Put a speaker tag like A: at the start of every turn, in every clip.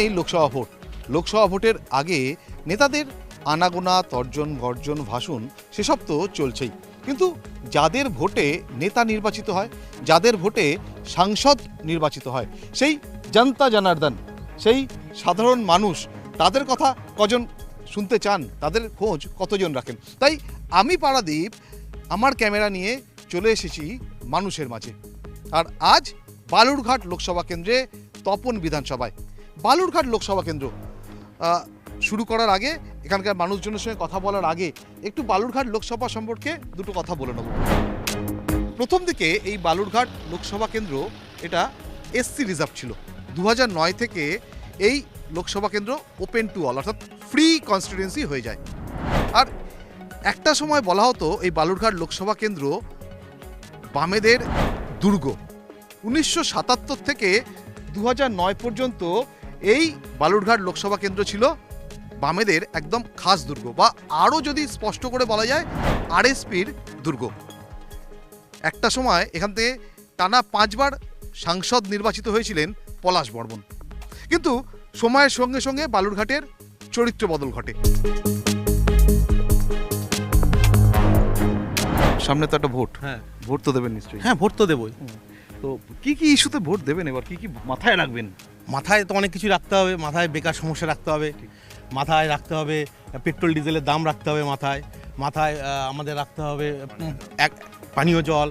A: সামনেই লোকসভা ভোট। লোকসভা ভোটের আগে নেতাদের আনাগোনা, তর্জন, গর্জন, ভাষণ সেসব তো চলছেই। কিন্তু যাদের ভোটে নেতা নির্বাচিত হয়, যাদের ভোটে সাংসদ নির্বাচিত হয়, সেই জনতা জনার্দন, সেই সাধারণ মানুষ, তাদের কথা কজন শুনতে চান, তাদের খোঁজ কতজন রাখেন? তাই আমি পারাদীপ, আমার ক্যামেরা নিয়ে চলে এসেছি মানুষের মাঝে। আর আজ বালুরঘাট লোকসভা কেন্দ্রে তপন বিধানসভায়। বালুরঘাট লোকসভা কেন্দ্র। শুরু করার আগে এখানকার মানুষজনের সঙ্গে কথা বলার আগে একটু বালুরঘাট লোকসভা সম্পর্কে দুটো কথা বলে নেব। প্রথম দিকে এই বালুরঘাট লোকসভা কেন্দ্র এটা এসসি রিজার্ভ ছিল। দু থেকে এই লোকসভা কেন্দ্র ওপেন টু অল অর্থাৎ ফ্রি কনস্টিটুয়েন্সি হয়ে যায়। আর একটা সময় বলা হতো এই বালুরঘাট লোকসভা কেন্দ্র বামেদের দুর্গ। উনিশশো সাতাত্তর থেকে দু পর্যন্ত এই বালুরঘাট লোকসভা কেন্দ্র ছিল বামেদের একদম খাস দুর্গ বা আরও যদি স্পষ্ট করে বলা যায় আরএসপির দুর্গ। একটা সময় এখান থেকে টানা পাঁচবার সাংসদ নির্বাচিত হয়েছিলেন পলাশ বর্মন। কিন্তু সময়ের সঙ্গে সঙ্গে বালুরঘাটের চরিত্র বদল ঘটে। সামনে তো একটা ভোট।
B: হ্যাঁ।
A: ভোট তো দেবেন নিশ্চয়ই।
B: হ্যাঁ ভোট তো দেবই।
A: তো কি কি ইস্যুতে ভোট দেবেন এবার? কি কি মাথায় রাখবেন?
B: মাথায় তো অনেক কিছু রাখতে হবে মাথায় বেকার সমস্যা রাখতে হবে মাথায় রাখতে হবে পেট্রোল ডিজেলের দাম রাখতে হবে মাথায় মাথায় আমাদের রাখতে হবে এক পানীয় জল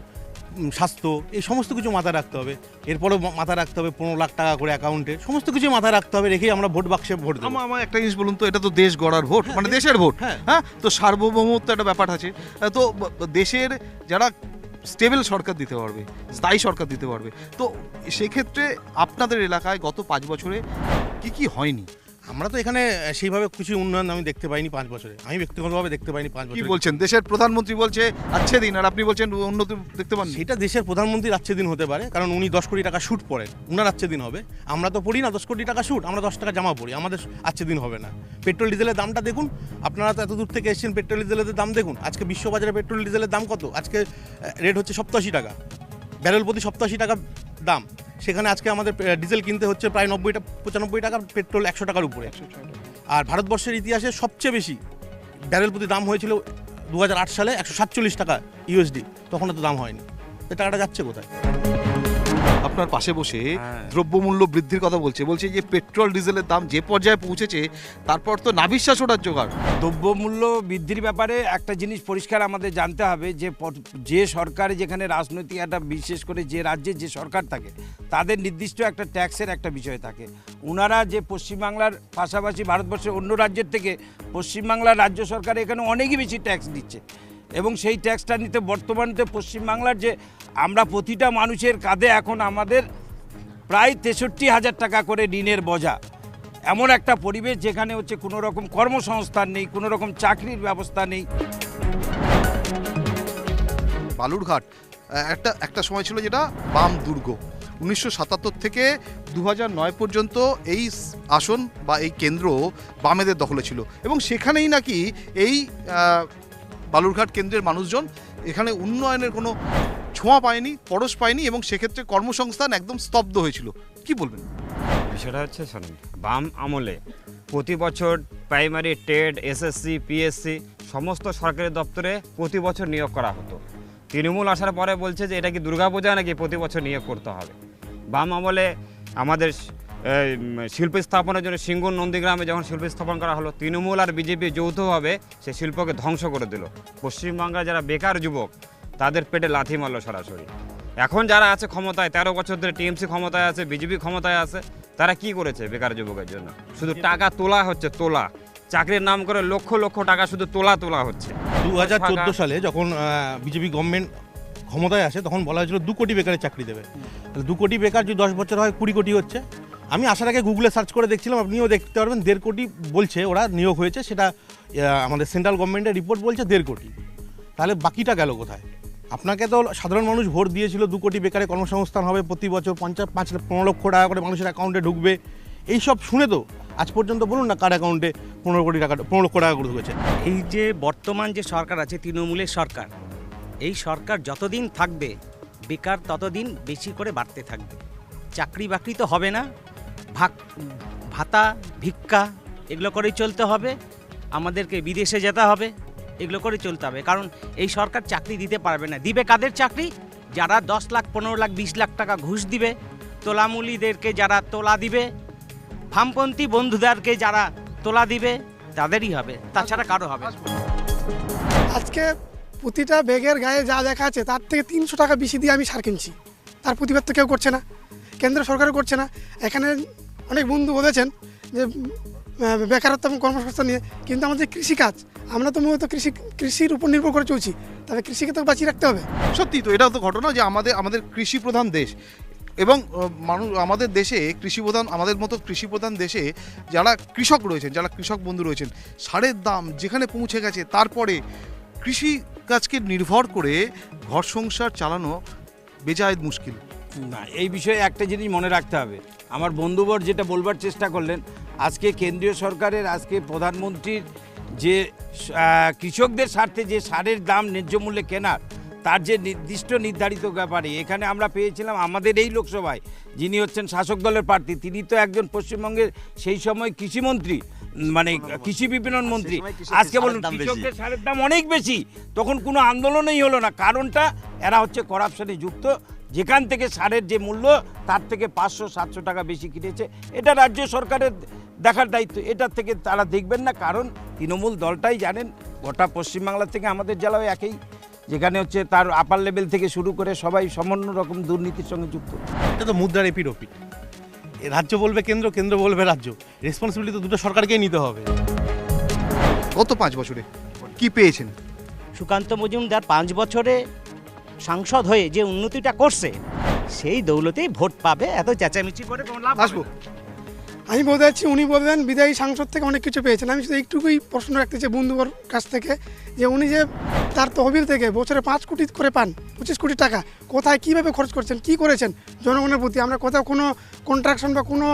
B: স্বাস্থ্য এই সমস্ত কিছু মাথায় রাখতে হবে। এরপরেও মাথায় রাখতে হবে পনেরো লাখ টাকা করে অ্যাকাউন্টে সমস্ত কিছু মাথায় রাখতে হবে রেখেই আমরা ভোট বাক্সে ভোট দেবো।
A: আমার একটা জিনিস বলুন তো এটা তো দেশ গড়ার ভোট মানে দেশের ভোট।
B: হ্যাঁ।
A: হ্যাঁ তো সার্বভৌমত্ব একটা ব্যাপার আছে। তো দেশের যারা স্টেবল সরকার দিতে পারবে, স্থায়ী সরকার দিতে পারবে। তো সেক্ষেত্রে আপনাদের এলাকায় গত পাঁচ বছরে কি কি হয়নি?
B: আমরা তো এখানে সেইভাবে কিছু উন্নয়ন আমি দেখতে পাইনি পাঁচ বছরে। আমি ব্যক্তিগতভাবে দেখতে পাইনি পাঁচ
A: কি
B: বছরে।
A: বলছেন? দেশের প্রধানমন্ত্রী বলছে আচ্ছে দিন আর আপনি বলছেন উন্নতি দেখতে পাননি।
B: সেটা দেশের প্রধানমন্ত্রীর আচ্ছে দিন হতে পারে কারণ উনি দশ কোটি টাকা শ্যুট পড়েন। উনার আচ্ছে দিন হবে। আমরা তো পড়ি না দশ কোটি টাকা শুট আমরা দশ টাকা জামা পড়ি আমাদের আচ্ছে দিন হবে না। পেট্রোল ডিজেলের দামটা দেখুন আপনারা তো এত দূর থেকে এসেছেন পেট্রোল ডিজেলের দাম দেখুন। আজকে বিশ্ববাজারে পেট্রোল ডিজেলের দাম কত? আজকে রেট হচ্ছে সপ্তাশি টাকা। ব্যারেল প্রতি সপ্তাশি টাকা দাম। সেখানে আজকে আমাদের ডিজেল কিনতে হচ্ছে প্রায় নব্বইটা পঁচানব্বই টাকা পেট্রোল একশো টাকার উপরে। আর ভারতবর্ষের ইতিহাসে সবচেয়ে বেশি ব্যারেল প্রতি দাম হয়েছিল দু হাজার আট সালে একশো সাতচল্লিশ টাকা ইউএসডি। তখন এত দাম হয়নি। টাকাটা যাচ্ছে কোথায়?
A: আপনার পাশে বসে
C: হ্যাঁ।
A: দ্রব্যমূল্য বৃদ্ধির কথা বলছে। বলছে যে পেট্রোল ডিজেলের দাম যে পর্যায়ে পৌঁছেছে তারপর তো নাবিশ্বাস ওঠার জোগাড়।
C: দ্রব্যমূল্য বৃদ্ধির ব্যাপারে একটা জিনিস পরিষ্কার আমাদের জানতে হবে যে যে সরকারে যেখানে রাজনৈতিক একটা বিশেষ করে যে রাজ্যে যে সরকার থাকে তাদের নির্দিষ্ট একটা ট্যাক্সের একটা বিষয় থাকে। ওনারা যে পশ্চিমবাংলার পাশাপাশি ভারতবর্ষের অন্য রাজ্যের থেকে পশ্চিমবাংলার রাজ্য সরকার এখানে অনেকই বেশি ট্যাক্স দিচ্ছে। এবং সেই ট্যাক্সটা নিতে বর্তমানে পশ্চিমবাংলার যে আমরা প্রতিটা মানুষের কাঁধে এখন আমাদের প্রায় তেষট্টি হাজার টাকা করে ঋণের বোঝা। এমন একটা পরিবেশ যেখানে হচ্ছে কোনো রকম কর্মসংস্থান নেই, কোনো রকম চাকরির ব্যবস্থা নেই।
A: বালুরঘাট, একটা একটা সময় ছিল যেটা বাম দুর্গ। উনিশশো সাতাত্তর থেকে দু নয় পর্যন্ত এই আসন বা এই কেন্দ্র বামেদের দখলে ছিল। এবং সেখানেই নাকি এই বালুরঘাট কেন্দ্রের মানুষজন এখানে উন্নয়নের কোনো ছোঁয়া পায়নি, পরশ পায়নি এবং সেক্ষেত্রে কর্মসংস্থান একদম স্তব্ধ হয়েছিল। কি বলবেন?
D: বিষয়টা হচ্ছে শোনেন, বাম আমলে প্রতি বছর প্রাইমারি, টেট, এসএসসি, পিএসসি সমস্ত সরকারি দপ্তরে প্রতি বছর নিয়োগ করা হতো। তৃণমূল আসার পরে বলছে যে, এটা কি দুর্গাপূজা নাকি প্রতি বছর নিয়োগ করতে হবে? বাম আমলে আমাদের শিল্প স্থাপনের জন্য সিঙ্গুর নন্দীগ্রামে যখন শিল্প স্থাপন করা হলো তৃণমূল আর বিজেপি যৌথভাবে সে শিল্পকে ধ্বংস করে দিল। পশ্চিমবাংলার যারা বেকার যুবক তাদের পেটে লাথি মারলো সরাসরি। এখন যারা আছে ক্ষমতায় তেরো বছর ধরে টিএমসি ক্ষমতায় আছে বিজেপি ক্ষমতায় আছে তারা কি করেছে বেকার যুবকের জন্য? শুধু টাকা তোলা হচ্ছে তোলা। চাকরির নাম করে লক্ষ লক্ষ টাকা শুধু তোলা তোলা হচ্ছে।
B: দু হাজার চোদ্দ সালে যখন বিজেপি গভর্নমেন্ট ক্ষমতায় আসে তখন বলা হয়েছিল দু কোটি বেকারের চাকরি দেবে। তাহলে দু কোটি বেকার যদি দশ বছর হয় কুড়ি কোটি হচ্ছে। আমি আসার আগে গুগলে সার্চ করে দেখছিলাম, আপনিও দেখতে পারবেন, দেড় কোটি বলছে ওরা, নিয়োগ হয়েছে, সেটা আমাদের সেন্ট্রাল গভর্নমেন্টের রিপোর্ট বলছে দেড় কোটি। তাহলে বাকিটা গেল কোথায়? আপনাকে তো সাধারণ মানুষ ভোট দিয়েছিল, দু কোটি বেকারে কর্মসংস্থান হবে, প্রতি বছর পঞ্চাশ, পাঁচ পনেরো লক্ষ টাকা করে মানুষের অ্যাকাউন্টে ঢুকবে। এই সব শুনে তো, আজ পর্যন্ত বলুন না কার অ্যাকাউন্টে পনেরো কোটি টাকা, পনেরো লক্ষ টাকা করে ঢুকেছে।
E: এই যে বর্তমান যে সরকার আছে, তৃণমূলের সরকার, এই সরকার যতদিন থাকবে, বেকার ততদিন বেশি করে বাড়তে থাকবে। চাকরি বাকরি তো হবে না ভাগ ভাতা, ভিক্ষা, এগুলো করেই চলতে হবে। আমাদেরকে বিদেশে যেতে হবে, এগুলো করে চলতে হবে। কারণ এই সরকার চাকরি দিতে পারবে না। দিবে কাদের চাকরি? যারা দশ লাখ, পনেরো লাখ, বিশ লাখ টাকা ঘুষ দিবে, তোলামুলিদেরকে যারা তোলা দিবে ফামপন্থী বন্ধুদেরকে যারা তোলা দিবে, তাদেরই হবে। তাছাড়া কারও হবে
F: আজকে প্রতিটা বেগের গায়ে যা লেখা আছে, তার থেকে তিনশো টাকা বেশি দিয়ে আমি সার কিনছি। তার প্রতিবাদ তো কেউ করছে না। কেন্দ্র সরকারও করছে না। এখানে অনেক বন্ধু বলেছেন যে বেকারত্ব এবং কর্মসংস্থান নিয়ে। কিন্তু আমাদের কৃষিকাজ, আমরা তো মূলত কৃষি, কৃষির উপর নির্ভর করে চলছি। তবে কৃষিকে তো বাঁচিয়ে রাখতে হবে।
A: সত্যি তো এটাও তো ঘটনা যে আমাদের আমাদের কৃষি প্রধান দেশ। এবং মানুষ আমাদের দেশে কৃষি প্রধান আমাদের মতো কৃষি প্রধান দেশে যারা কৃষক রয়েছেন, যারা কৃষক বন্ধু রয়েছেন, সারের দাম যেখানে পৌঁছে গেছে, তারপরে কৃষি কাজকে নির্ভর করে ঘর সংসার চালানো বেজায়দ মুশকিল।
C: না এই বিষয়ে একটা জিনিস মনে রাখতে হবে। আমার বন্ধুবর যেটা বলবার চেষ্টা করলেন আজকে কেন্দ্রীয় সরকারের আজকে প্রধানমন্ত্রীর যে কৃষকদের স্বার্থে যে সারের দাম ন্যায্য মূল্যে কেনার তার যে নির্দিষ্ট নির্ধারিত ব্যাপারে এখানে আমরা পেয়েছিলাম আমাদের এই লোকসভায় যিনি হচ্ছেন শাসক দলের প্রার্থী তিনি তো একজন পশ্চিমবঙ্গের সেই সময় কৃষিমন্ত্রী মানে কৃষি বিপণন মন্ত্রী। আজকে বলুন কৃষকদের সারের দাম অনেক বেশি তখন কোনো আন্দোলনই হলো না। কারণটা এরা হচ্ছে করাপশনে যুক্ত যেখান থেকে সারের যে মূল্য তার থেকে পাঁচশো সাতশো টাকা বেশি কিনেছে। এটা রাজ্য সরকারের দেখার দায়িত্ব। এটার থেকে তারা দেখবেন না কারণ তৃণমূল দলটাই জানেন গোটা পশ্চিমবাংলা থেকে আমাদের জেলাও একই যেখানে হচ্ছে তার আপার লেভেল থেকে শুরু করে সবাই সামান্য রকম দুর্নীতির সঙ্গে যুক্ত।
B: এটা তো মুদ্রার ওপিড রাজ্য বলবে কেন্দ্র কেন্দ্র বলবে রাজ্য। রেসপন্সিবিলিটি তো দুটো সরকারকেই নিতে হবে।
A: গত পাঁচ বছরে কি পেয়েছেন?
E: সুকান্ত মজুমদার পাঁচ বছরে সাংসদ হয়ে যে উন্নতিটা করছে সেই দৌলতেই ভোট পাবে। এত চেঁচামেচি করে কোনো লাভ
A: আসব।
F: আমি বলতে চাচ্ছি উনি বলবেন বিদায়ী সাংসদ থেকে অনেক কিছু পেয়েছেন। আমি শুধু একটুকুই প্রশ্ন রাখতে চাই বন্ধুবর কাছ থেকে যে উনি যে তার তহবিল থেকে বছরে পাঁচ কোটি করে পান পঁচিশ কোটি টাকা কোথায় কীভাবে খরচ করছেন কি করেছেন জনগণের প্রতি? আমরা কোথাও কোনো কন্ট্রাকশন বা কোনো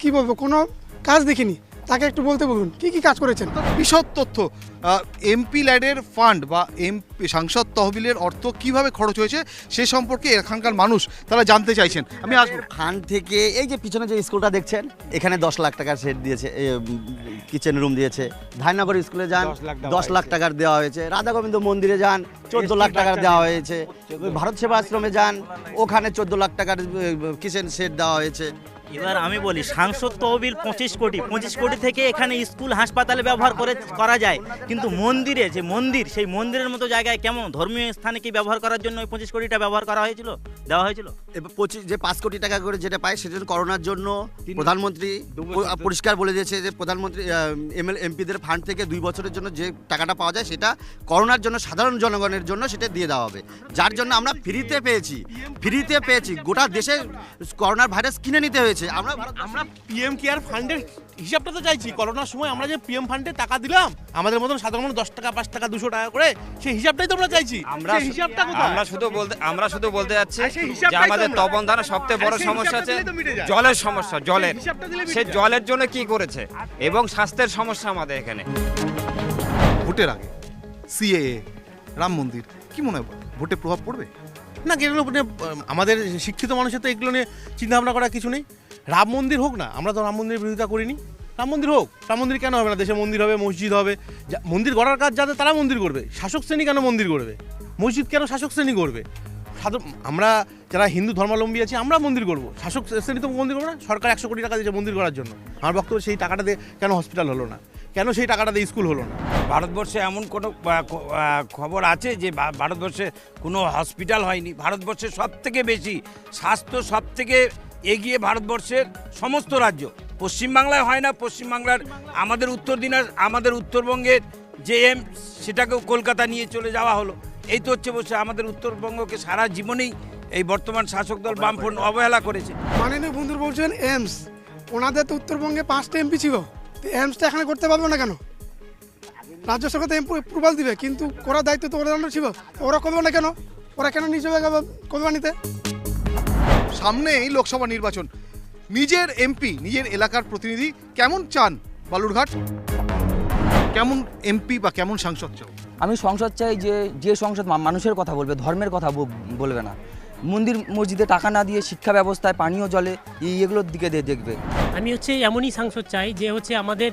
F: কি বলব কোনো কাজ দেখিনি। তাকে একটু বলতে বলুন কি কি কাজ করেছেন?
A: বিশদ তথ্য এমপি ল্যাডের ফান্ড বা এমপি সাংসদ তহবিলের অর্থ কীভাবে খরচ হয়েছে সে সম্পর্কে এখানকার মানুষ তারা জানতে চাইছেন। আমি আসব।
G: খান থেকে এই যে পিছনে যে স্কুলটা দেখছেন এখানে দশ লাখ টাকার সেট দিয়েছে কিচেন রুম দিয়েছে। ধাইনগর স্কুলে যান
C: 10 লাখ দেওয়া
G: দশ লাখ টাকার দেওয়া হয়েছে। রাধা গোবিন্দ মন্দিরে যান চোদ্দ লাখ টাকার দেওয়া হয়েছে। ভারত সেবা আশ্রমে যান ওখানে চোদ্দ লাখ টাকার কিচেন সেট দেওয়া হয়েছে।
H: এবার আমি বলি সাংসদ তহবিল পঁচিশ কোটি পঁচিশ কোটি থেকে এখানে স্কুল হাসপাতালে ব্যবহার করে করা যায়। কিন্তু মন্দিরে যে মন্দির সেই মন্দিরের মতো জায়গায় কেমন? ধর্মীয় স্থানে কি ব্যবহার করার জন্য ওই পঁচিশ কোটিটা ব্যবহার করা হয়েছিল দেওয়া হয়েছিল?
G: এবার পঁচিশ যে পাঁচ কোটি টাকা করে যেটা পায় সেটা করোনার জন্য প্রধানমন্ত্রী পরিষ্কার বলে দিয়েছে যে প্রধানমন্ত্রী এম এমএল এমপিদের ফান্ড থেকে দুই বছরের জন্য যে টাকাটা পাওয়া যায় সেটা করোনার জন্য সাধারণ জনগণের জন্য সেটা দিয়ে দেওয়া হবে। যার জন্য আমরা ফ্রিতে পেয়েছি ফ্রিতে পেয়েছি। গোটা দেশে করোনার ভাইরাস কিনে নিতে হয়েছে। আমরা
B: আমরা পিএম কেয়ার ফান্ডের হিসাবটা তো চাইছি। করোনার সময় আমরা যে পিএম ফান্ডে টাকা দিলাম আমাদের মতন সাধারণ মানুষ দশ টাকা পাঁচ টাকা দুশো টাকা করে সেই হিসাবটাই তো আমরা চাইছি।
D: আমরা
B: হিসাবটা কোথায়?
D: আমরা শুধু বলতে আমরা শুধু বলতে যাচ্ছি যে আমাদের তপন ধানের সবচেয়ে বড় সমস্যা আছে। জলের সমস্যা জলের। সে জলের জন্য কি করেছে? এবং স্বাস্থ্যের সমস্যা আমাদের এখানে।
A: ভোটের আগে সিএএ রাম মন্দির কি মনে হয়? ভোটে প্রভাব পড়বে?
B: না এগুলো মানে আমাদের শিক্ষিত মানুষের তো এগুলো নিয়ে চিন্তা ভাবনা করার কিছু নেই। রাম মন্দির হোক না, আমরা তো রাম মন্দিরের বিরোধিতা করিনি। রাম মন্দির হোক, রাম মন্দির কেন হবে না? দেশে মন্দির হবে, মসজিদ হবে। মন্দির গড়ার কাজ যাতে তারা মন্দির করবে। শাসক শ্রেণি কেন মন্দির করবে? মসজিদ কেন শাসক শ্রেণি করবে? আমরা যারা হিন্দু ধর্মাবলম্বী আছি, আমরা মন্দির করব। শাসক শ্রেণি তো মন্দির করব না? সরকার একশো কোটি টাকা দিয়েছে মন্দির করার জন্য। আমার বক্তব্য সেই টাকাটা দিয়ে কেন হসপিটাল হলো না? কেন সেই টাকাটা দিয়ে স্কুল হলো না?
C: ভারতবর্ষে এমন কোনো খবর আছে যে ভারতবর্ষে কোনো হসপিটাল হয়নি? ভারতবর্ষে সব থেকে বেশি স্বাস্থ্য সব থেকে এগিয়ে ভারতবর্ষের সমস্ত রাজ্য। পশ্চিমবাংলায় হয় না পশ্চিমবাংলার আমাদের উত্তর দিনাজ আমাদের উত্তরবঙ্গের যে এম সেটাকেও কলকাতা নিয়ে চলে যাওয়া হলো। এই তো হচ্ছে বসে আমাদের উত্তরবঙ্গকে সারা জীবনেই এই বর্তমান শাসক দল বামফ্রন্ট অবহেলা করেছে।
F: মাননীয় বন্ধু বলছেন এমস ওনাদের তো উত্তরবঙ্গে পাঁচটা এমপি ছিল। তো এমসটা এখানে করতে পারব না কেন? রাজ্য সরকার তো অ্যাপ্রুভাল দিবে কিন্তু করার দায়িত্ব তো ওরা ছিল। ওরা করবে না কেন? ওরা কেন নিজে করবে নিতে?
A: সামনেই লোকসভা নির্বাচন। নিজের এমপি নিজের এলাকার প্রতিনিধি কেমন চান বালুরঘাট? কেমন এমপি বা কেমন সাংসদ চাও?
I: আমি সংসদ চাই যে যে সংসদ মা- মানুষের কথা বলবে ধর্মের কথা বলবে না। মন্দির মসজিদে টাকা না দিয়ে শিক্ষা ব্যবস্থায় পানীয় জলে এই এগুলোর দিকে দিয়ে দেখবে।
J: আমি হচ্ছে এমনই সাংসদ চাই যে হচ্ছে আমাদের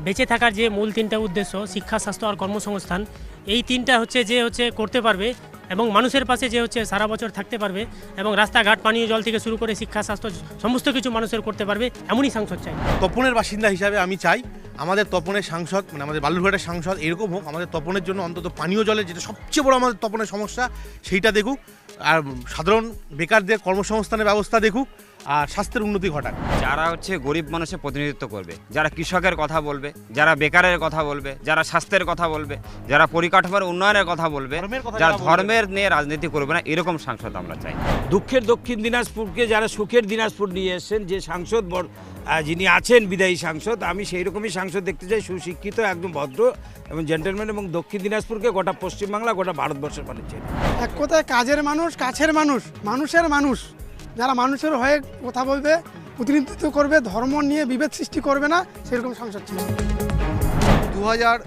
J: বেঁচে থাকার যে মূল তিনটা উদ্দেশ্য শিক্ষা স্বাস্থ্য আর কর্মসংস্থান এই তিনটা হচ্ছে যে হচ্ছে করতে পারবে। এবং মানুষের পাশে যে হচ্ছে সারা বছর থাকতে পারবে এবং রাস্তাঘাট, পানীয় জল থেকে শুরু করে শিক্ষা, স্বাস্থ্য, সমস্ত কিছু মানুষের করতে পারবে, এমনই সাংসদ চাই।
B: তপনের বাসিন্দা হিসাবে আমি চাই আমাদের তপনের সাংসদ মানে আমাদের বালুরঘাটের সাংসদ এরকম হোক, আমাদের তপনের জন্য অন্তত পানীয় জলের যেটা সবচেয়ে বড় আমাদের তপনের সমস্যা, সেইটা দেখুক। আর সাধারণ বেকারদের কর্মসংস্থানের ব্যবস্থা দেখুক। আর স্বাস্থ্যের উন্নতি ঘটাক।
D: যারা হচ্ছে গরিব মানুষের প্রতিনিধিত্ব করবে যারা কৃষকের কথা বলবে যারা বেকারের কথা বলবে যারা স্বাস্থ্যের কথা বলবে যারা পরিকাঠামোর উন্নয়নের কথা বলবে যারা ধর্মের নিয়ে রাজনীতি করবে না এরকম সাংসদ আমরা চাই।
C: দুঃখের দক্ষিণ দিনাজপুরকে যারা সুখের দিনাজপুর নিয়ে এসেছেন যে সাংসদ বর- যিনি আছেন বিদায়ী সাংসদ আমি সেই রকমই সাংসদ দেখতে চাই সুশিক্ষিত একদম ভদ্র এবং জেন্টেলম্যান এবং দক্ষিণ দিনাজপুরকে গোটা পশ্চিমবাংলা গোটা ভারতবর্ষের মানুষ
F: এক কথায় কাজের মানুষ কাছের মানুষ মানুষের মানুষ। যারা মানুষের হয়ে কথা বলবে, প্রতিনিধিত্ব করবে, ধর্ম নিয়ে বিভেদ সৃষ্টি করবে না, সেরকম সংসদ ছিল
A: দু হাজার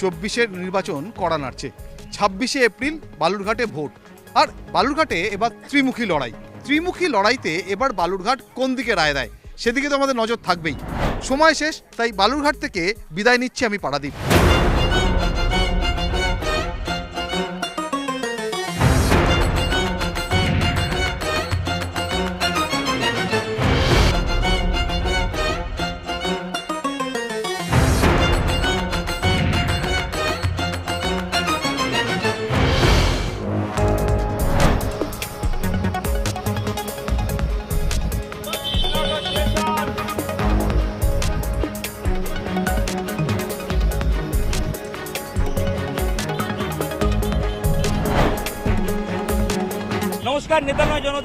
A: চব্বিশের নির্বাচন কড়া নাড়ছে। ছাব্বিশে এপ্রিল বালুরঘাটে ভোট। আর বালুরঘাটে এবার ত্রিমুখী লড়াই। ত্রিমুখী লড়াইতে এবার বালুরঘাট কোন দিকে রায় দেয়? সেদিকে তো আমাদের নজর থাকবেই। সময় শেষ, তাই বালুরঘাট থেকে বিদায় নিচ্ছি আমি পারাদীপ।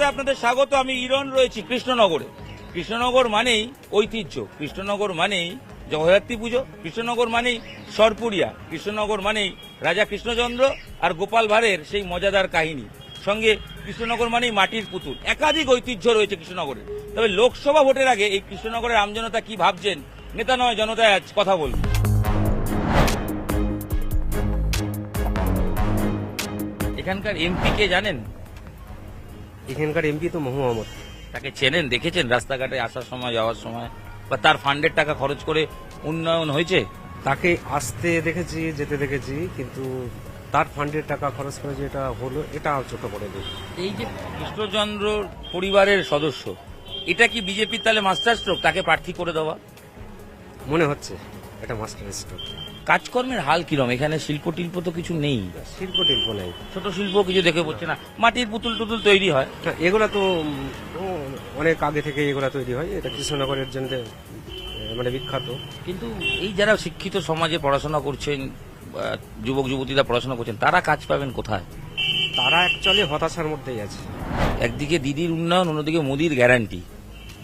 K: নেতা আপনাদের স্বাগত, আমি ইরন রয়েছি কৃষ্ণনগরে। কৃষ্ণনগর মানেই ঐতিহ্য, কৃষ্ণনগর মানেই জগদ্ধাত্রী পুজো, কৃষ্ণনগর মানেই সরপুরিয়া, কৃষ্ণনগর মানেই রাজা কৃষ্ণচন্দ্র আর গোপাল ভাঁড়ের সেই মজাদার কাহিনী। সঙ্গে কৃষ্ণনগর মানেই মাটির পুতুল। একাধিক ঐতিহ্য রয়েছে কৃষ্ণনগরে। তবে লোকসভা ভোটের আগে এই কৃষ্ণনগরের আমজনতা কি ভাবছেন? নেতা নয়, জনতায় আজ কথা বলব। এখানকার এমপি কে জানেন?
L: এখানকার এমপি তো মোহাম্মদ
K: তাকে চেনেন দেখেছেন রাস্তাঘাটে আসার সময় যাওয়ার সময়? বা তার ফান্ডের টাকা খরচ করে উন্নয়ন হয়েছে?
L: তাকে আসতে দেখেছি যেতে দেখেছি কিন্তু তার ফান্ডের টাকা খরচ করে যেটা হলো এটা চোখে পড়েনি।
K: এই যে কৃষ্ণচন্দ্র পরিবারের সদস্য এটা কি বিজেপির তাহলে মাস্টার স্ট্রোক তাকে প্রার্থী করে দেওয়া?
L: মনে হচ্ছে এটা মাস্টার স্ট্রোক।
K: কাজকর্মের হাল কিরম? এখানে শিল্প টিল্প তো কিছু নেই।
L: শিল্প টিল্প নেই।
K: ছোট শিল্প কিছু দেখে পড়ছে না। মাটির পুতুল টুতুল তৈরি হয়।
L: এগুলা তো অনেক আগে থেকে এগুলা তৈরি হয়। এটা কৃষ্ণনগরের জন্য মানে বিখ্যাত।
K: কিন্তু এই যারা শিক্ষিত সমাজে পড়াশোনা করছেন যুবক যুবতীরা পড়াশোনা করছেন তারা কাজ পাবেন কোথায়?
L: তারা অ্যাকচুয়ালি হতাশার মধ্যেই আছে।
K: একদিকে দিদির উন্নয়ন অন্যদিকে মোদির গ্যারান্টি।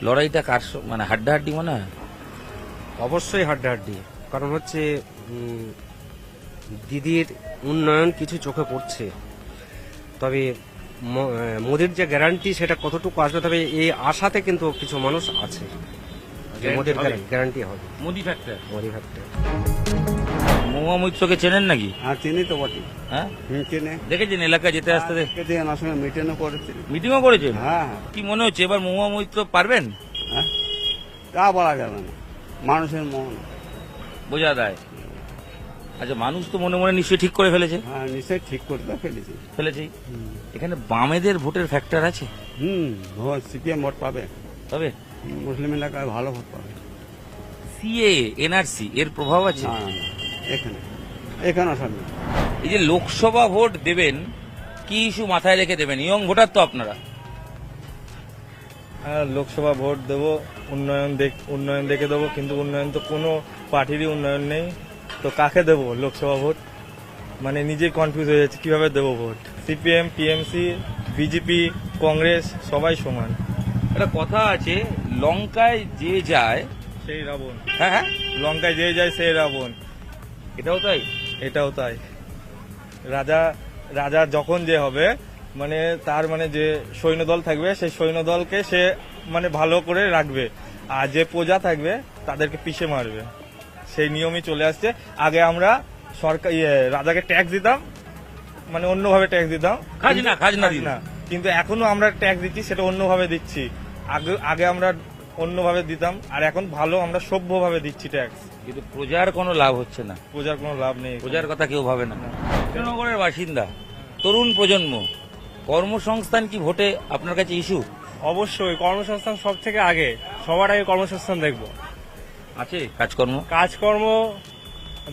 K: লড়াইটা কার মানে হাড্ডাহাড্ডি মনে? হয়
L: অবশ্যই হাড্ডাহাড্ডি। কারণ হচ্ছে দিদির উন্নয়ন কিছু চোখে পড়ছে। তবে ম- মোদির যে গ্যারান্টি সেটা কতটুকু আসবে তবে এই আশাতে কিন্তু কিছু মানুষ আছে মোদির গ্যারান্টি হবে।
K: মোদি ফ্যাক্টর
L: মোদি ফ্যাক্টর
K: মহুয়া মৈত্রকে চেনেন নাকি?
M: হ্যাঁ চিনি তো বটে।
K: হ্যাঁ? দেখেছেন এলাকায় যেতে আসতে?
M: আমার সঙ্গে মিটিংও করেছি
K: মিটিংও করেছেন?
M: হ্যাঁ
K: কি মনে হচ্ছে এবার মহুয়া মৈত্র পারবেন?
M: হ্যাঁ? তা বলা যাবে না। মানুষের মন।
K: বোঝা দেয় আচ্ছা মানুষ তো মনে মনে নিশ্চয়ই ঠিক করে ফেলেছে।
M: হ্যাঁ নিশ্চয়ই ঠিক করতে ফেলেছি।
K: ফেলেছি। এখানে বামেদের ভোটের ফ্যাক্টর আছে?
M: হুম ভোট সিপিএম ভোট পাবে।
K: তবে?
M: মুসলিম এলাকায় ভালো ভোট পাবে।
K: সিএ এনআরসি এর প্রভাব আছে?
M: এখানে এখানে সব
K: এই যে লোকসভা ভোট দেবেন কি ইস্যু মাথায় রেখে দেবেন? ইয়ং ভোটার তো আপনারা।
N: হ্যাঁ লোকসভা ভোট দেবো উন্নয়ন দেখ উন্নয়ন দেখে দেবো কিন্তু উন্নয়ন তো কোনো পার্টিরই উন্নয়ন নেই। তো কাকে দেবো লোকসভা ভোট? মানে নিজেই কনফিউজ হয়ে যাচ্ছে কীভাবে দেবো ভোট? সিপিএম টিএমসি বিজেপি কংগ্রেস সবাই সমান।
K: একটা কথা আছে লঙ্কায় যে যায়
N: সেই রাবণ।
K: হ্যাঁ হ্যাঁ।
N: লঙ্কায় যে যায় সেই রাবণ।
K: এটাও তাই?
N: এটাও তাই। রাজা রাজা যখন যে হবে মানে তার মানে যে সৈন্যদল থাকবে সেই সৈন্যদলকে সে মানে ভালো করে রাখবে। আর যে প্রজা থাকবে তাদেরকে পিষে মারবে। সেই নিয়মই চলে আসছে। আগে আমরা সরকার ইয়ে রাজাকে ট্যাক্স দিতাম মানে অন্যভাবে ট্যাক্স দিতাম।
K: খাজনা, খাজনা দিতাম।
N: কিন্তু এখনও আমরা ট্যাক্স দিচ্ছি সেটা অন্যভাবে দিচ্ছি। আগে আগে আমরা অন্যভাবে দিতাম আর এখন ভালো আমরা সভ্যভাবে দিচ্ছি ট্যাক্স
K: কিন্তু প্রজার কোনো লাভ হচ্ছে না।
N: প্রজার কোনো লাভ নেই
K: প্রজার কথা কেউ ভাবে না। কৃষ্ণনগরের বাসিন্দা তরুণ প্রজন্ম কর্মসংস্থান কি ভোটে আপনার কাছে ইস্যু
N: অবশ্যই কর্মসংস্থান সব থেকে আগে। সবার আগে কর্মসংস্থান দেখব।
K: আছে? কাজকর্ম?
N: কাজকর্ম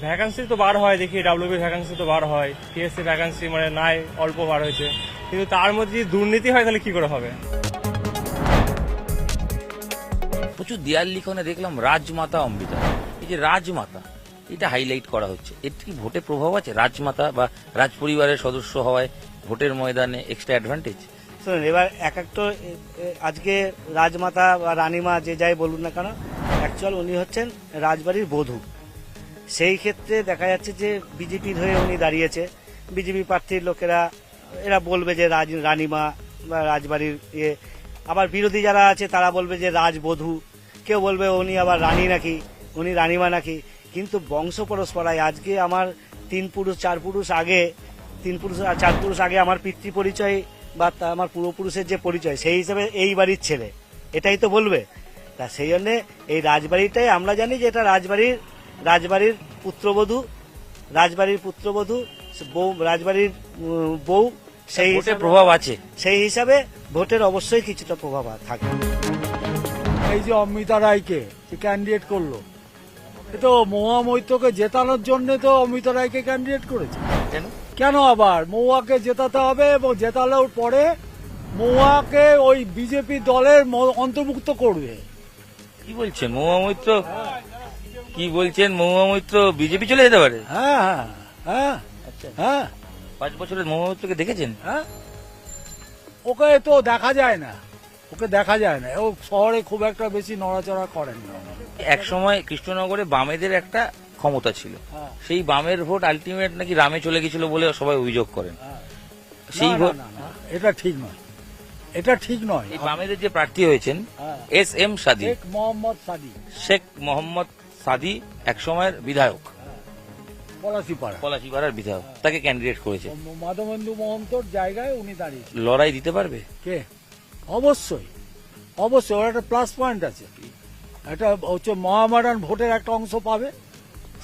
N: ভ্যাকান্সি তো বার হয় দেখি ডাব্লিউবি ভ্যাকান্সি তো বার হয় পিএসসি ভ্যাকান্সি মানে নাই অল্প বার হয়েছে। কিন্তু তার মধ্যে যদি দুর্নীতি হয় তাহলে কি করে হবে?
K: প্রচুর দেয়াল লিখনে দেখলাম রাজমাতা অমৃতা। এই যে রাজমাতা এটা হাইলাইট করা হচ্ছে। এর কি ভোটে প্রভাব আছে? রাজমাতা বা রাজ পরিবারের সদস্য হওয়ায় ভোটের ময়দানে এক্সট্রা অ্যাডভান্টেজ
O: শুনুন এবার এক একটা এ- এ- আজকে রাজমাতা বা রানীমা যে যাই বলুন না কেন অ্যাকচুয়াল উনি হচ্ছেন রাজবাড়ির বধূ। সেই ক্ষেত্রে দেখা যাচ্ছে যে বিজেপির হয়ে উনি দাঁড়িয়েছে। বিজেপি প্রার্থীর লোকেরা, এরা বলবে যে রাজ, রানীমা বা রাজবাড়ির ইয়ে। আবার বিরোধী যারা আছে, তারা বলবে যে রাজবধূ। কেউ বলবে উনি আবার রানী নাকি, উনি রানীমা নাকি। কিন্তু বংশ পরস্পরায়, আজকে আমার তিন পুরুষ, চার পুরুষ আগে, তিন পুরুষ আর চার পুরুষ আগে আমার পিতৃ পরিচয় বা আমার পূর্বপুরুষের যে পরিচয়, সেই হিসাবে এই বাড়ির ছেলে। এটাই তো বলবে? তা সেই জন্য এই রাজবাড়িটাই আমরা জানি যে এটা রাজবাড়ির রাজবাড়ির পুত্রবধূ রাজবাড়ির পুত্রবধূ সে বউ রাজবাড়ির বউ সেই হিসাবে-
K: প্রভাব আছে।
O: সেই হিসাবে ভোটের অবশ্যই কিছুটা প্রভাব থাকবে
P: এই যে অমিতা রায়কে ক্যান্ডিডেট করল এ তো মহুয়া মৈত্রকে জেতানোর জন্য তো অমিতা রায়কে ক্যান্ডিডেট করেছে।
K: কেন?
P: কেন আবার? মৌয়াকে জেতাতে হবে এবং জেতানোর পরে মৌয়াকে ওই বিজেপি দলের ম- অন্তর্ভুক্ত করবে।
K: কি বলছেন? মহুয়া মৈত্র? কি বলছেন? মহুয়া মৈত্র বিজেপি চলে যেতে পারে?
P: হ্যাঁ হ্যাঁ হ্যাঁ হ্যাঁ।
K: পাঁচ বছরের মহুয়া মৈত্রকে দেখেছেন?
P: হ্যাঁ। ওকে তো দেখা যায় না। ওকে দেখা যায় না। ও শহরে খুব একটা বেশি নড়াচড়া করেন না।
K: এক সময় কৃষ্ণনগরে বামেদের একটা ক্ষমতা ছিল।
P: হ্যাঁ।
K: সেই বামের ভোট আলটিমেট নাকি রামে চলে গেছিল বলে সবাই অভিযোগ করেন। সেই
P: না, না,
K: ভোট
P: এটা ঠিক নয়। এটা ঠিক নয়।
K: এই বামেদের যে প্রার্থী হয়েছেন
P: হ্যাঁ।
K: S M Sadi.
P: Sheikh Mohammad Sadi.
K: Sheikh Mohammad Sadi এক সময়ের বিধায়ক
P: পলাশিপাড়া।
K: পলাশিপাড়ার বিধায়ক। তাকে ক্যান্ডিডেট করেছে।
P: মাধবেন্দু মহন্তর জায়গায় উনি দাঁড়িয়েছে
K: লড়াই দিতে পারবে?
P: কে? অবশ্যই। অবশ্যই ওর একটা প্লাস পয়েন্ট আছে। একটা হচ্ছে মহামারান ভোটের একটা অংশ পাবে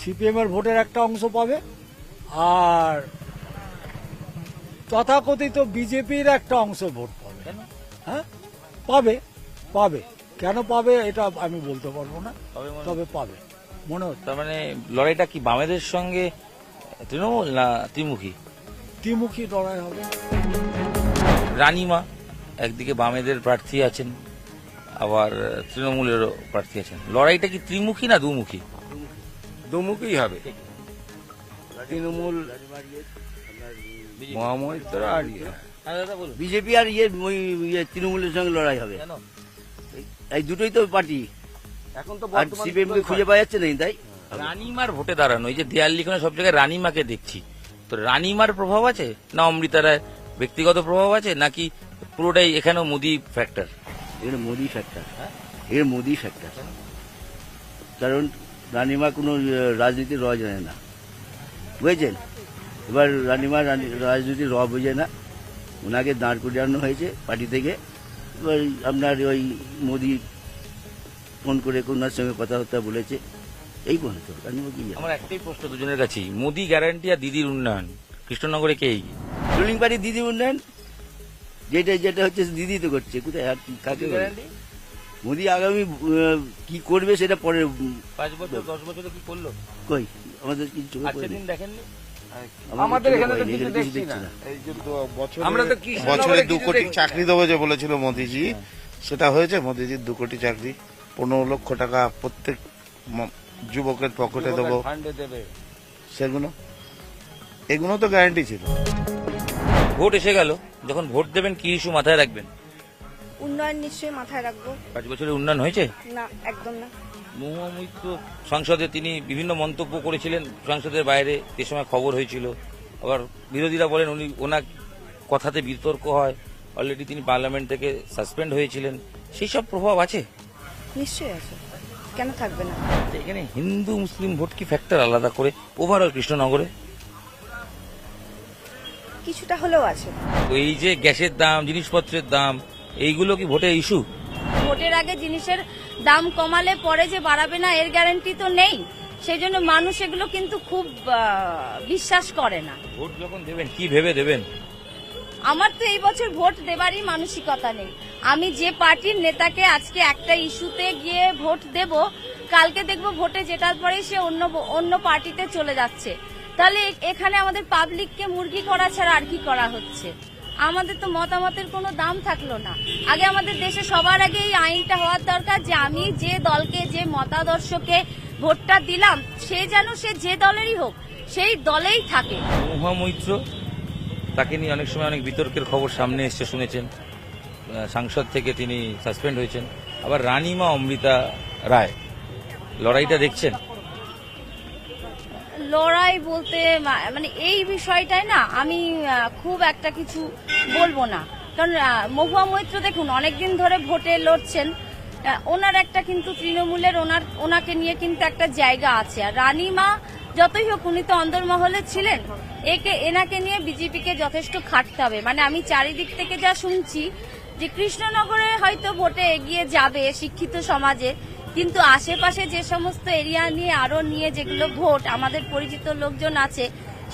P: সিপিএম এর ভোটের একটা অংশ পাবে আর তথাকথিত বিজেপির একটা অংশ ভোট পাবে হ্যাঁ? পাবে পাবে। কেন পাবে এটা আমি বলতে পারব না তবে পাবে। মনে হচ্ছে।
K: তার মানে লড়াইটা কি বামেদের সঙ্গে তৃণমূল না ত্রিমুখী?
P: ত্রিমুখী লড়াই হবে।
K: রানীমা একদিকে বামেদের প্রার্থী আছেন আবার তৃণমূলেরও প্রার্থী আছেন। লড়াইটা কি ত্রিমুখী না দুমুখী?
Q: দুমুখী হবে। তৃণমূল মহামৈত্র আর ইয়ে।
R: বিজেপি আর ইয়ে ইয়ে তৃণমূলের সঙ্গে লড়াই হবে। এই দুটোই তো পার্টি।
K: এখন তো
R: আর সিপিএম খুঁজে পাওয়া যাচ্ছে না তাই?
K: রানীমার ভোটে দাঁড়ানো এই যে দেয়াল লিখনে সব জায়গায় রানীমাকে দেখছি। তো রানীমার প্রভাব আছে? না অমৃতা রায় ব্যক্তিগত প্রভাব আছে? নাকি পুরোটাই এখানেও মোদি ফ্যাক্টর
R: এর মোদি ফ্যাক্টর এর মোদি ফ্যাক্টর কারণ রানিমা কোনো রাজনীতির র জানে না। বুঝেছেন? এবার রানিমা রানি- রাজনীতির র বোঝে না। ওনাকে দাঁড় করিয়ানো হয়েছে পার্টি থেকে। এবার আপনার ওই মোদি ফোন করে ওনার সঙ্গে কথাবার্তা বলেছে। এই বলে তো রানিমা কি
K: আমার একটাই প্রশ্ন দুজনের কাছেই। মোদি গ্যারান্টি আর দিদির উন্নয়ন কৃষ্ণনগরে কে?
R: রুলিং পার্টি দিদি উন্নয়ন? যেটা যেটা হচ্ছে দিদি তো করছে কোথায় আর কাকে
K: গ্যারান্টি?
R: মোদি আগামী কি করবে সেটা পরে
K: পাঁচ বছর দশ বছরে কি করল?
R: কই? আমাদের কি চোখে
K: আজকের
R: পড়েনি?
K: দিন দেখেননি?
R: আমাদের এখানে তো কিছু দেখছি না।
Q: আমরা তো বছরে দু কোটি চাকরি দেবো যে বলেছিল মোদিজি। সেটা হয়েছে মোদিজির দু কোটি চাকরি পনেরো লক্ষ টাকা প্রত্যেক যুবকের পকেটে দেবো। সেগুলো? এগুলো তো গ্যারান্টি ছিল।
K: ভোট এসে গেল। যখন ভোট দেবেন কি ইস্যু মাথায় রাখবেন?
S: উন্নয়ন নিশ্চয়ই মাথায় রাখব।
K: পাঁচ বছরে উন্নয়ন হয়েছে?
S: না একদম না।
K: মহুয়া সংসদে তিনি বিভিন্ন মন্তব্য করেছিলেন। সংসদের বাইরে সে সময় খবর হয়েছিল। আবার বিরোধীরা বলেন উনি ওনার কথাতে বিতর্ক হয়। অলরেডি তিনি পার্লামেন্ট থেকে সাসপেন্ড হয়েছিলেন। সেই সব প্রভাব আছে?
S: নিশ্চয়ই আছে। কেন থাকবে না?
K: এখানে হিন্দু মুসলিম ভোট কি ফ্যাক্টর আলাদা করে? ওভারঅল কৃষ্ণনগরে?
S: কিছুটা হলেও আছে।
K: এই যে গ্যাসের দাম জিনিসপত্রের দাম এইগুলো কি ভোটে ইস্যু
S: ভোটের আগে জিনিসের
T: দাম কমালে পরে যে বাড়াবে না এর গ্যারান্টি তো নেই। সেই জন্য মানুষ এগুলো কিন্তু খুব বিশ্বাস করে না।
K: ভোট যখন দেবেন কি ভেবে দেবেন?
T: আমার তো এই বছর ভোট দেবারই মানসিকতা নেই। আমি যে পার্টির নেতাকে আজকে একটা ইস্যুতে গিয়ে ভোট দেব কালকে দেখব ভোটে জেতার পরে সে অন্য অন্য পার্টিতে চলে যাচ্ছে। তাহলে এখানে আমাদের পাবলিককে মুরগি করা ছাড়া আর কি করা হচ্ছে? আমাদের তো মতামতের কোনো দাম থাকল না। আগে আমাদের দেশে সবার আগে এই আইনটা হওয়ার দরকার যে আমি যে দলকে, যে মতাদর্শকে ভোটটা দিলাম, সে যেন সে যে দলেরই হোক, সেই দলেই থাকে।
K: মহামৈত্র তাকে নিয়ে অনেক সময় অনেক বিতর্কের খবর সামনে এসছে, শুনেছেন। সাংসদ থেকে তিনি সাসপেন্ড হয়েছেন। আবার রানীমা অমৃতা রায়, লড়াইটা দেখছেন?
T: লড়াই বলতে মানে এই বিষয়টাই না আমি খুব একটা কিছু বলব না। কারণ মহুয়া মৈত্র দেখুন, অনেকদিন ধরে ভোটে লড়ছেন। ওনার একটা কিন্তু তৃণমূলের ওনার, ওনাকে নিয়ে কিন্তু একটা জায়গা আছে। আর রানীমা যতই হোক, উনি তো অন্দরমহলে ছিলেন। একে, এনাকে নিয়ে বিজেপিকে যথেষ্ট খাটতে হবে। মানে আমি চারিদিক থেকে যা শুনছি যে কৃষ্ণনগরে হয়তো ভোটে এগিয়ে যাবে শিক্ষিত সমাজে। কিন্তু আশেপাশে যে সমস্ত এরিয়া নিয়ে আরও নিয়ে যেগুলো ভোট, আমাদের পরিচিত লোকজন আছে,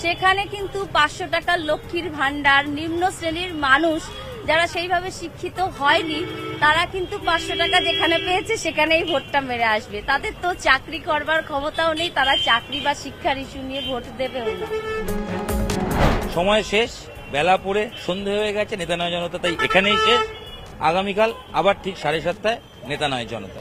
T: সেখানে কিন্তু পাঁচশো টাকার লক্ষ্মীর ভান্ডার নিম্ন শ্রেণির মানুষ যারা সেইভাবে শিক্ষিত হয়নি, তারা কিন্তু পাঁচশো টাকা যেখানে পেয়েছে সেখানেই ভোটটা মেরে আসবে। তাদের তো চাকরি করবার ক্ষমতাও নেই, তারা চাকরি বা শিক্ষার ইস্যু নিয়ে ভোট দেবেও
K: সময় শেষ, বেলা পড়ে, সন্ধে হয়ে গেছে, নেতা নয় জনতা তাই এখানেই শেষ। আগামীকাল আবার ঠিক সাড়ে সাতটায় নেতা নয় জনতা।